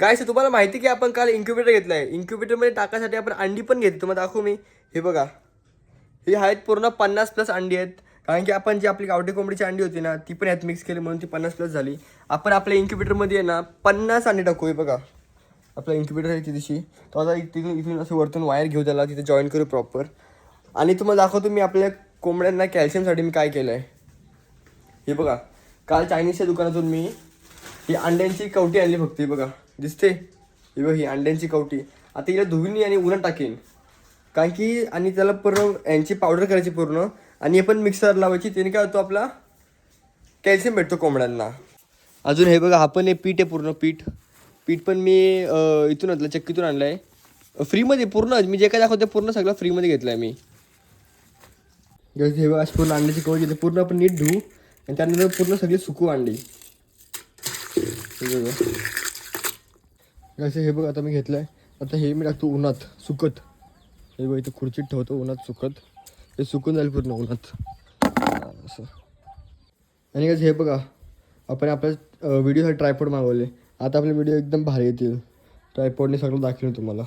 Guys तुम्हाला माहिती की आपण काल इन्क्युबेटर घेतलं आहे इन्क्युबेटरमध्ये टाकायसाठी आपण अंडी पण घेतली. तुम्हाला दाखवू मी. हे बघा. हे आहेत पूर्ण पन्नास प्लस अंडी आहेत. कारण की आपण जी आपली गावठी कोंबडीची अंडी होती ना ती पण यात मिक्स केली म्हणून ती पन्नास प्लस झाली. आपण आपल्या इन्क्युबेटरमध्ये आहे ना पन्नास अंडी टाकू हे बघा. आपला इन्क्युबेटर आहे तिथेशी तो आता तिथून इथून असं वरतून वायर घेऊ त्याला तिथे जॉईन करू प्रॉपर आणि तुम्हाला दाखवतो मी आपल्या कोंबड्यांना कॅल्शियमसाठी मी काय केलं आहे हे बघा. काल चायनीजच्या दुकानातून मी ही अंड्यांची कवटी आणली फक्त ही बघा. दिसते? ही बघ ही अंड्यांची कवटी. आता हिला धुवीन आणि उन्हात टाकेन. कारण की आणि त्याला पूर्ण यांची पावडर करायची पूर्ण. आणि हे पण मिक्सर लावायची. त्याने काय होतो आपला? कॅल्शियम भेटतो कोंबड्यांना. अजून हे बघा हा पण हे पीठ आहे पूर्ण पीठ. पीठ पण मी इथून आणलं चक्कीतून आणलं आहे फ्रीमध्ये पूर्ण मी जे काय दाखवते पूर्ण सगळं फ्रीमध्ये घेतलं आहे मी. हे बघा पूर्ण अंड्याची कवच येते पूर्ण आपण नीट धुवू. आणि त्यानंतर पूर्ण सगळी सुकू अंडी. हे बघा. हे बघ आता मी घेतलं आहे आता हे मी टाकतो उन्हात सुकत. हे बघ इथं खुर्चीत ठेवतो उन्हात सुकत. हे सुकून जाईल पूर्ण उन्हात. असं. आणि कसं हे बघा आपण आपल्या व्हिडिओसाठी ट्रायपॉड मागवले. आता आपले व्हिडिओ एकदम भारी येतील. ट्रायपॉडने सगळं दाखवलं तुम्हाला.